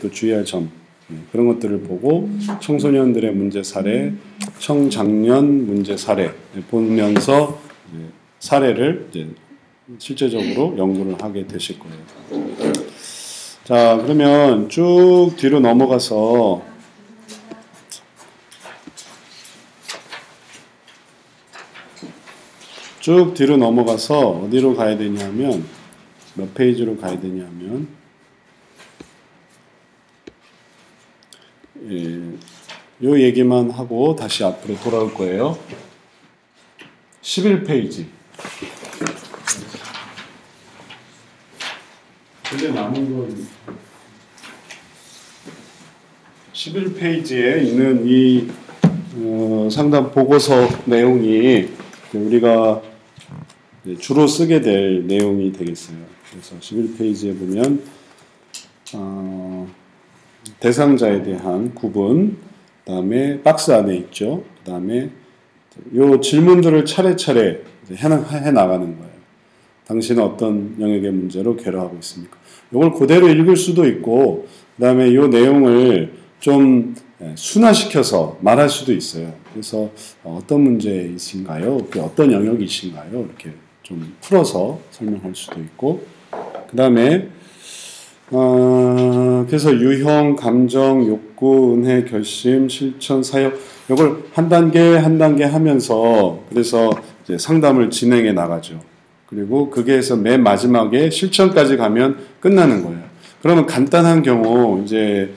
또 주의할 점 네, 그런 것들을 보고 청소년들의 문제 사례, 청장년 문제 사례 네, 보면서 사례를 실제적으로 연구를 하게 되실 거예요. 자, 그러면 쭉 뒤로 넘어가서 쭉 뒤로 넘어가서 어디로 가야 되냐면 몇 페이지로 가야 되냐면 요 얘기만 하고 다시 앞으로 돌아올 거예요. 11페이지. 근데 남은 건 11페이지에 있는 이 어, 상담 보고서 내용이 우리가 주로 쓰게 될 내용이 되겠어요. 그래서 11페이지에 보면 어, 대상자에 대한 구분, 그 다음에 박스 안에 있죠. 그 다음에 요 질문들을 차례차례 해 나가는 거예요. 당신은 어떤 영역의 문제로 괴로워하고 있습니까? 이걸 그대로 읽을 수도 있고, 그 다음에 이 내용을 좀 순화시켜서 말할 수도 있어요. 그래서 어떤 문제이신가요? 어떤 영역이신가요? 이렇게 좀 풀어서 설명할 수도 있고, 그 다음에 어, 그래서 유형, 감정, 욕구, 은혜, 결심, 실천, 사역 이걸 한 단계 한 단계 하면서 그래서 상담을 진행해 나가죠. 그리고 그게에서 맨 마지막에 실천까지 가면 끝나는 거예요. 그러면 간단한 경우 이제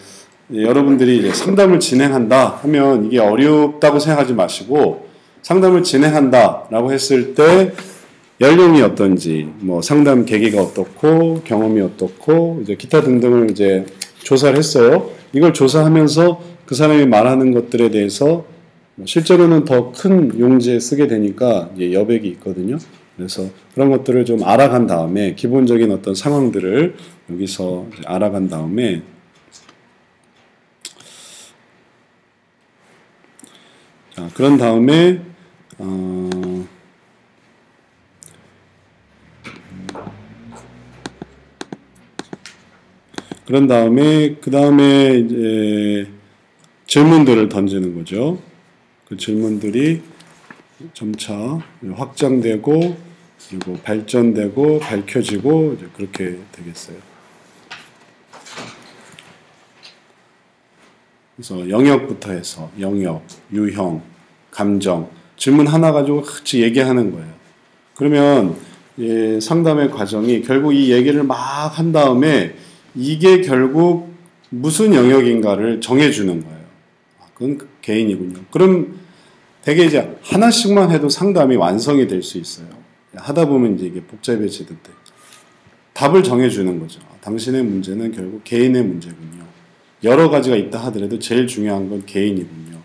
여러분들이 이제 상담을 진행한다 하면 이게 어렵다고 생각하지 마시고 상담을 진행한다라고 했을 때 연령이 어떤지, 뭐 상담 계기가 어떻고 경험이 어떻고 이제 기타 등등을 이제 조사를 했어요. 이걸 조사하면서 그 사람이 말하는 것들에 대해서 뭐 실제로는 더 큰 용지에 쓰게 되니까 여백이 있거든요. 그래서 그런 것들을 좀 알아간 다음에 기본적인 어떤 상황들을 여기서 알아간 다음에 자, 그런 다음에 어, 그런 다음에 그 다음에 이제 질문들을 던지는 거죠. 그 질문들이 점차 확장되고 그리고 발전되고 밝혀지고 그렇게 되겠어요. 그래서 영역부터 해서 영역, 유형, 감정 질문 하나 가지고 같이 얘기하는 거예요. 그러면 예, 상담의 과정이 결국 이 얘기를 막 한 다음에 이게 결국 무슨 영역인가를 정해주는 거예요. 아, 그건 개인이군요. 그럼 대개 이제 하나씩만 해도 상담이 완성이 될 수 있어요. 하다 보면 이제 이게 복잡해지는데 답을 정해주는 거죠. 아, 당신의 문제는 결국 개인의 문제군요. 여러 가지가 있다 하더라도 제일 중요한 건 개인이군요.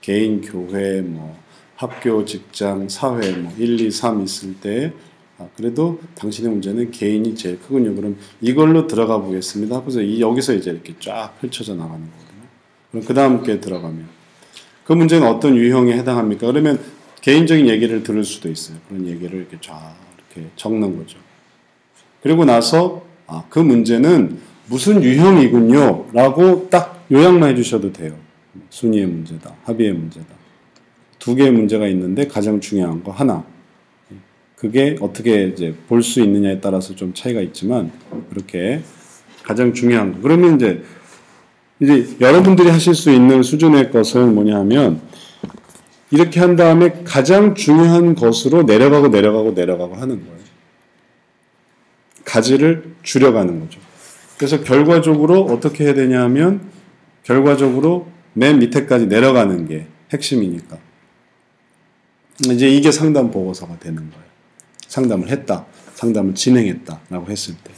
개인, 교회, 뭐 학교, 직장, 사회, 뭐 1, 2, 3 있을 때 아, 그래도 당신의 문제는 개인이 제일 크군요. 그럼 이걸로 들어가 보겠습니다. 그래서 이 여기서 이제 이렇게 쫙 펼쳐져 나가는 거거든요. 그럼 그 다음 게 들어가면 그 문제는 어떤 유형에 해당합니까? 그러면 개인적인 얘기를 들을 수도 있어요. 그런 얘기를 이렇게 쫙 이렇게 적는 거죠. 그리고 나서 아, 그 문제는 무슨 유형이군요. 라고 딱 요약만 해주셔도 돼요. 순위의 문제다. 합의의 문제다. 두 개의 문제가 있는데 가장 중요한 거 하나. 그게 어떻게 이제 볼 수 있느냐에 따라서 좀 차이가 있지만 그렇게 가장 중요한 거. 그러면 이제 이제 여러분들이 하실 수 있는 수준의 것은 뭐냐면 이렇게 한 다음에 가장 중요한 것으로 내려가고 내려가고 내려가고 하는 거예요. 가지를 줄여가는 거죠. 그래서 결과적으로 어떻게 해야 되냐면 결과적으로 맨 밑에까지 내려가는 게 핵심이니까. 이제 이게 상담 보고서가 되는 거예요. 상담을 했다. 상담을 진행했다라고 했을 때.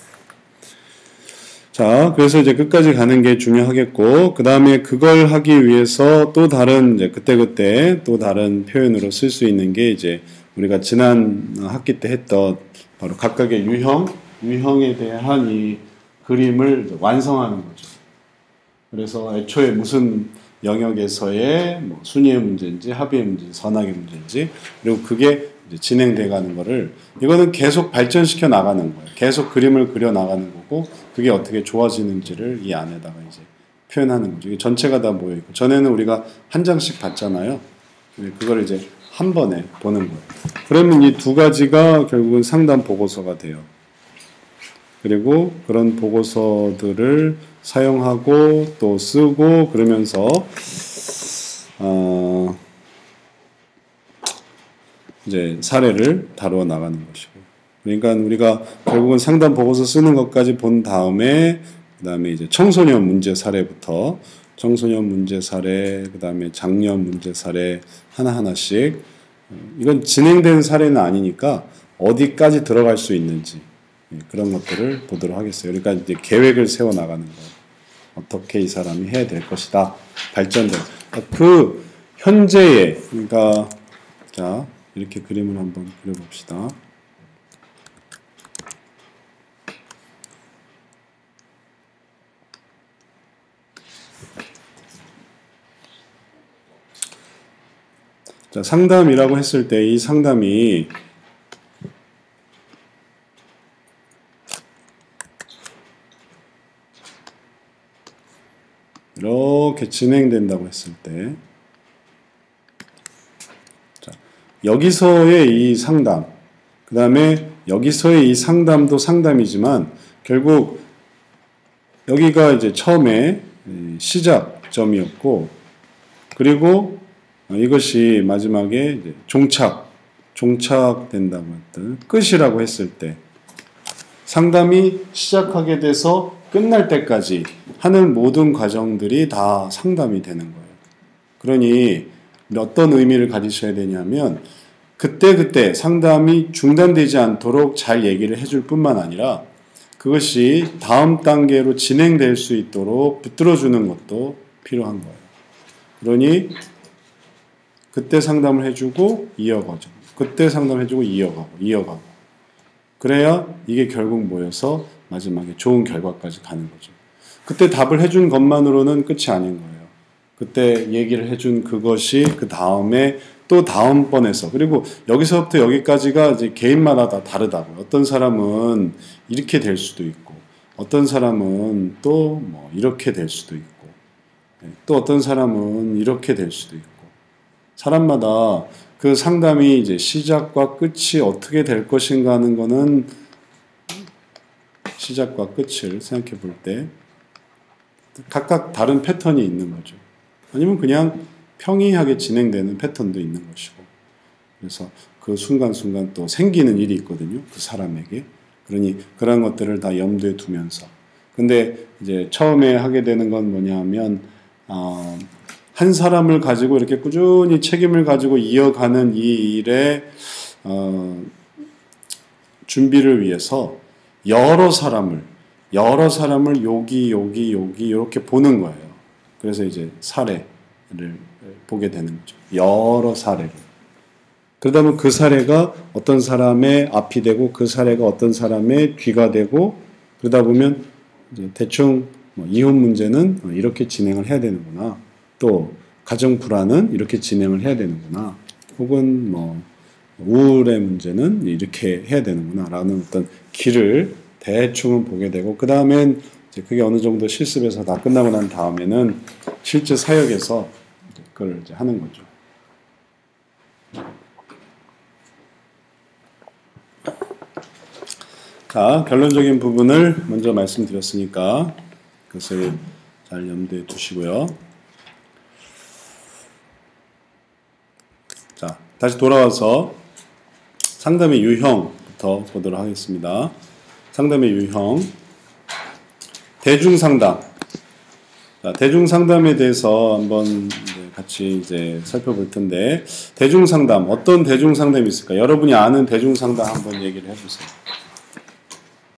자, 그래서 이제 끝까지 가는 게 중요하겠고, 그 다음에 그걸 하기 위해서 또 다른, 이제 그때그때 또 다른 표현으로 쓸 수 있는 게 이제 우리가 지난 학기 때 했던 바로 각각의 유형, 유형에 대한 이 그림을 완성하는 거죠. 그래서 애초에 무슨 영역에서의 뭐 순위의 문제인지 합의의 문제인지 선악의 문제인지 그리고 그게 진행돼 가는 거를 이거는 계속 발전시켜 나가는 거예요. 계속 그림을 그려 나가는 거고 그게 어떻게 좋아지는지를 이 안에다가 이제 표현하는 거죠. 이게 전체가 다 모여 있고 전에는 우리가 한 장씩 봤잖아요. 그걸 이제 한 번에 보는 거예요. 그러면 이 두 가지가 결국은 상담 보고서가 돼요. 그리고 그런 보고서들을 사용하고 또 쓰고 그러면서 어 이제 사례를 다루어 나가는 것이고 그러니까 우리가 결국은 상담 보고서 쓰는 것까지 본 다음에 그다음에 이제 청소년 문제 사례부터 청소년 문제 사례 그다음에 장년 문제 사례 하나 하나씩 이건 진행된 사례는 아니니까 어디까지 들어갈 수 있는지 예, 그런 것들을 보도록 하겠어요. 그러니까 이제 계획을 세워 나가는 거예요. 어떻게 이 사람이 해야 될 것이다. 발전된 그 현재의 그러니까 자 이렇게 그림을 한번 그려봅시다. 자, 상담이라고 했을 때 이 상담이 이렇게 진행된다고 했을 때 자, 여기서의 이 상담 그 다음에 여기서의 이 상담도 상담이지만 결국 여기가 이제 처음에 시작점이었고 그리고 이것이 마지막에 종착 종착된다고 했던 끝이라고 했을 때 상담이 시작하게 돼서 끝날 때까지 하는 모든 과정들이 다 상담이 되는 거예요. 그러니 어떤 의미를 가지셔야 되냐면 그때그때 상담이 중단되지 않도록 잘 얘기를 해줄 뿐만 아니라 그것이 다음 단계로 진행될 수 있도록 붙들어주는 것도 필요한 거예요. 그러니 그때 상담을 해주고 이어가죠. 그때 상담해주고 이어가고 이어가고 그래야 이게 결국 모여서 마지막에 좋은 결과까지 가는 거죠. 그때 답을 해준 것만으로는 끝이 아닌 거예요. 그때 얘기를 해준 그것이 그 다음에 또 다음번에서 그리고 여기서부터 여기까지가 이제 개인마다 다 다르다고요. 어떤 사람은 이렇게 될 수도 있고 어떤 사람은 또 뭐 이렇게 될 수도 있고 네, 또 어떤 사람은 이렇게 될 수도 있고 사람마다 그 상담이 이제 시작과 끝이 어떻게 될 것인가 하는 거는 시작과 끝을 생각해 볼 때 각각 다른 패턴이 있는 거죠. 아니면 그냥 평이하게 진행되는 패턴도 있는 것이고. 그래서 그 순간순간 또 생기는 일이 있거든요. 그 사람에게. 그러니 그런 것들을 다 염두에 두면서. 근데 이제 처음에 하게 되는 건 뭐냐 하면, 어, 한 사람을 가지고 이렇게 꾸준히 책임을 가지고 이어가는 이 일에, 어, 준비를 위해서 여러 사람을 여러 사람을 여기 여기 여기 이렇게 보는 거예요. 그래서 이제 사례를 보게 되는 거죠. 여러 사례를. 그러다 보면 그 사례가 어떤 사람의 앞이 되고 그 사례가 어떤 사람의 뒤가 되고 그러다 보면 대충 뭐 이혼 문제는 이렇게 진행을 해야 되는구나. 또 가정 불안은 이렇게 진행을 해야 되는구나. 혹은 뭐 우울의 문제는 이렇게 해야 되는구나라는 어떤 길을 대충은 보게 되고 그 다음엔 이제 그게 어느 정도 실습에서 다 끝나고 난 다음에는 실제 사역에서 그걸 이제 하는 거죠. 자, 결론적인 부분을 먼저 말씀드렸으니까 그것을 잘 염두에 두시고요. 자, 다시 돌아와서 상담의 유형부터 보도록 하겠습니다. 상담의 유형. 대중상담. 자, 대중상담에 대해서 한번 같이 이제 살펴볼 텐데, 대중상담, 어떤 대중상담이 있을까? 여러분이 아는 대중상담 한번 얘기를 해보세요.